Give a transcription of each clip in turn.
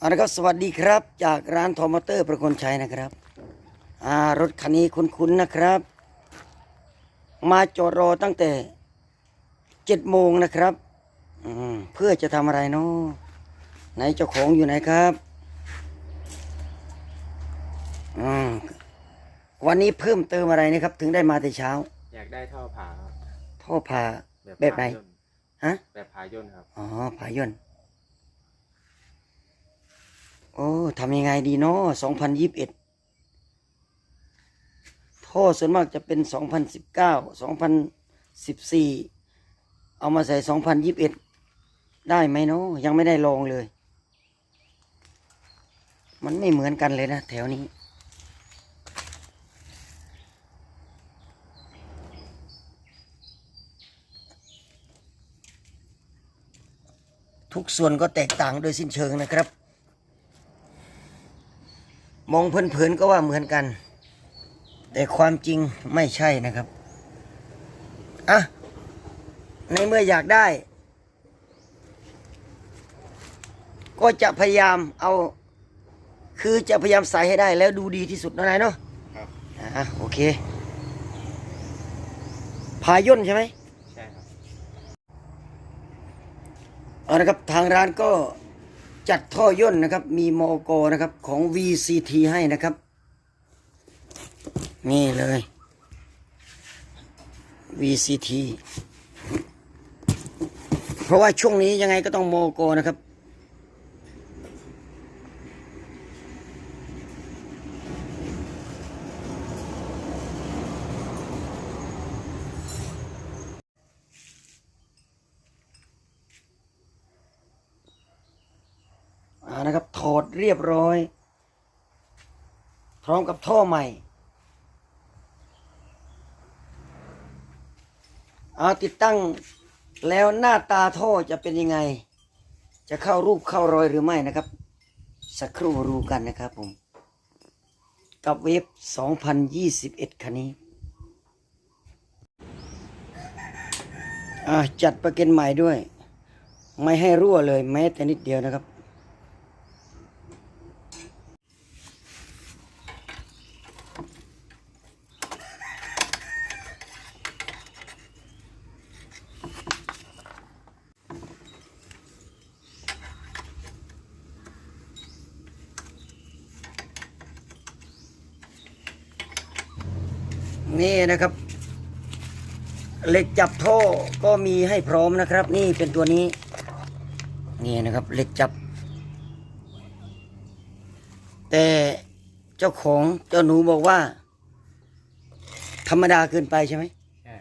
เอาละครับสวัสดีครับ จากร้านทอมอเตอร์ประคนชัยนะครับอ่ารถคันนี้คุ้นๆนะครับ มาจอดรอตั้งแต่เจ็ดโมงนะครับอืมเพื่อจะทำอะไรเนาะไหนเจ้าของอยู่ไหนครับอืมวันนี้เพิ่มเติมอะไรนะครับ ถึงได้มาแต่เช้า อยากได้ท่อผ่าครับท่อผ่าแบบไหนพาย่นฮะแบบพาย่นครับอ๋อผายนโอ้ทำยังไงดีเนาะสองพันยิบเอ็ดท่อส่วนมากจะเป็นสองพันสิบเก้าสองพันสิบสี่เอามาใส่สองพันยิบเอ็ดได้ไหมเนาะยังไม่ได้ลองเลย มันไม่เหมือนกันเลยนะแถวนี้ทุกส่วนก็แตกต่างโดยสิ้นเชิงนะครับ มองเพลินๆก็ว่าเหมือนกัน แต่ความจริงไม่ใช่นะครับอะในเมื่ออยากได้ ก็จะพยายามเอา คือจะพยายามใส่ให้ได้แล้วดูดีที่สุดนะนายเนาะครับอะโอเค พาย่นใช่ไหมใช่ครับเอาละครับทางร้านก็ จัดท่อย่นนะครับ มีมอกนะครับของ VCT ให้นะครับ นี่เลย VCT เพราะว่าช่วงนี้ยังไงก็ต้องโมโกนะครับ นะครับ ถอดเรียบร้อย พร้อมกับท่อใหม่เอาติดตั้งแล้วหน้าตาท่อจะเป็นยังไง จะเข้ารูปเข้ารอยหรือไม่นะครับ สักครู่รู้กันนะครับผม กับเวฟ 2021 คันนี้อ่าจัดประกันใหม่ด้วย ไม่ให้รั่วเลยแม้แต่นิดเดียวนะครับ นี่นะครับเหล็กจับท่อก็มีให้พร้อมนะครับ นี่เป็นตัวนี้ นี่นะครับเหล็กจับ แต่เจ้าของเจ้าหนูบอกว่า ธรรมดาเกินไปใช่ไหมใช่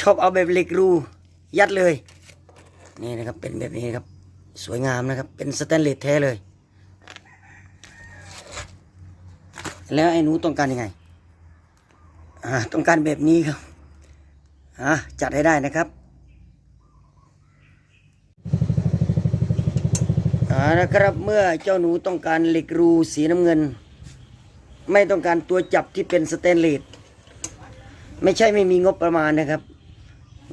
ชอบเอาแบบเหล็กรูยัดเลย นี่นะครับเป็นแบบนี้ครับ สวยงามนะครับ เป็นสแตนเลสแท้เลย แล้วไอ้หนูต้องการยังไงอ่า ต้องการแบบนี้ครับจัดให้ได้นะครับนะครับเมื่อเจ้าหนูต้องการเหล็กรูสีน้ำเงิน ไม่ต้องการตัวจับที่เป็นสแตนเลสไม่ใช่ไม่มีงบประมาณนะครับ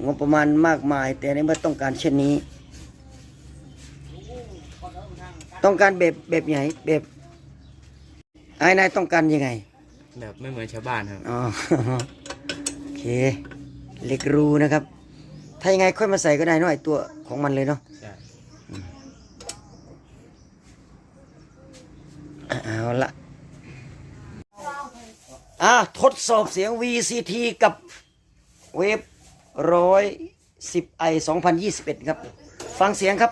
งบประมาณมากมาย แต่ในเมื่อต้องการเช่นนี้ ต้องการแบบแบบไหนแบบไอ้นายต้องการยังไง แบบไม่เหมือนชาวบ้านครับ อ๋อ โอเคเหล็กรูนะครับ ถ้ายังไงค่อยมาใส่ก็ได้เนอะไอตัวของมันเลยเนาะใช่เอาละอะทดสอบเสียง VCT กับเวฟร้อยสิบไอสองพันยี่สิบเอ็ดครับ ฟังเสียงครับ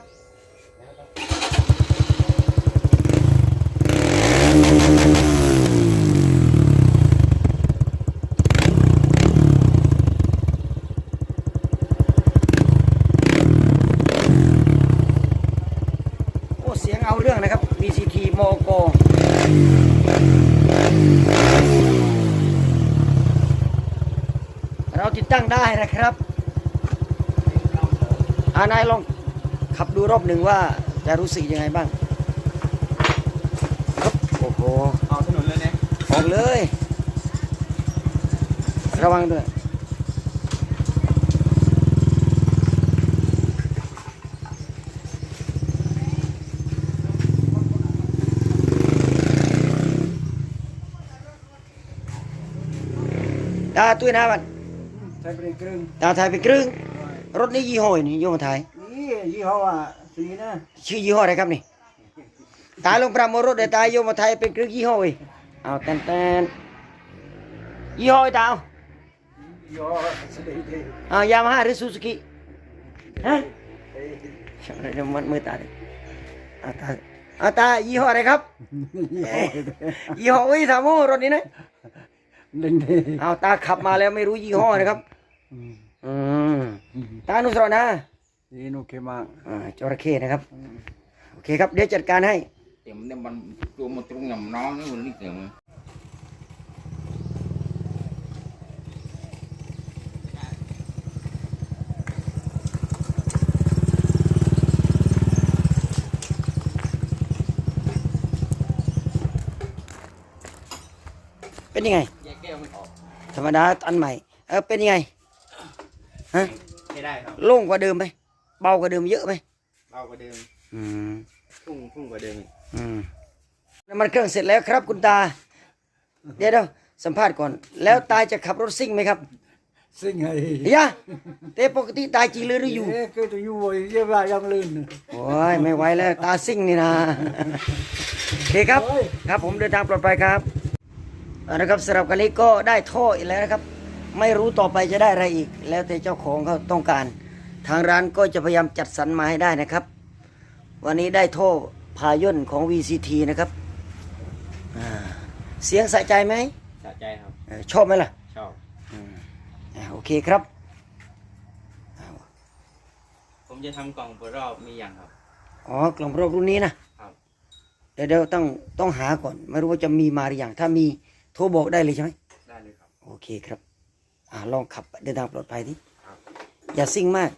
เสียงเอาเรื่องนะครับ VCT โมโกเราติดตั้งได้นะครับอานายลองขับดูรอบหนึ่งว่าจะรู้สึกยังไงบ้างครับโอ้โห เอาถนนเลยนะออกเลย ระวังด้วย ตาตุ้ยนะบัดใช้เบรกกรึงตาไทยไปครึ่งรถนี้ยี่ห้อนี่ยี่ห้อไทยนี่ยี่ห้ออะสีนะชื่อยี่ห้ออะไรครับนี่ตาลงปรามรถเดี๋ยวตาโยมมาไทยเป็นครึ่งยี่ห้อเว้ยเอาแตนแตนยี่ห้อไอ้ตาเอายี่ห้อสเดย์เดย์เอายามาฮ่าหรือซูซูกิฮะเดี๋ยวมันมือตาดิเอาตาเอาตายี่ห้ออะไรครับยี่ห้อยี่ห้ออุ้ยถามว่ารถนี้นะ เดงเดย์เอาตาขับมาแล้วไม่รู้ยี่ห้อนะครับอืมตาอนุสรณ์นะนี่นุเคมังอ่าจระเข้นะครับ โอเคครับ เดี๋ยวจัดการให้ เดี๋ยวมันเนี่ยมันตัวมันตรงยำน้องนี่มันนี่เสียง เป็นยังไงแยกแก้วมันออกธรรมดาอันใหม่เออเป็นยังไงฮะไม่ได้ครับโล่งกว่าเดิมไหมเบากว่าเดิมเยอะไหมเบากว่าเดิม อืมพุ่งพุ่งกว่าเดิมอีกอืมน้ำมันเครื่องเสร็จแล้วครับ คุณตา เดี๋ยวเดี๋ยวสัมภาษณ์ก่อน แล้วตาจะขับรถซิ่งไหมครับสิ่งไงยะแต่ปกติตาจีลือหรืออยู่เอ๊ะคือจะอยู่เยี่ยมยังลื่นโอ้ยไม่ไหวแล้วตาซิ่งนี่นะโอเคครับ ครับผมเดินทางปลอดภัยครับ เอาละครับสำหรับกันนี้ก็ได้ท่ออีกแล้วนะครับ ไม่รู้ต่อไปจะได้อะไรอีก แล้วแต่เจ้าของเขาต้องการ ทางร้านก็จะพยายามจัดสรรมาให้ได้นะครับ วันนี้ได้ท่อพาย่นของ VCT นะครับอ่าเสียงสะใจไหมสะใจครับเออชอบไหมล่ะ ชอบอ่าโอเคครับ ผมจะทำกล่องประรอบมีอย่างครับ อ๋อกล่องรอบรุ่นนี้นะครับเดี๋ยวเดี๋ยวต้องต้องหาก่อน ไม่รู้ว่าจะมีมาหรือยังถ้ามี โทรบอกได้เลยใช่ไหมได้เลยครับ โอเคครับ อ่าลองขับเดินทางปลอดภัยที่ครับอย่าซิ่งมาก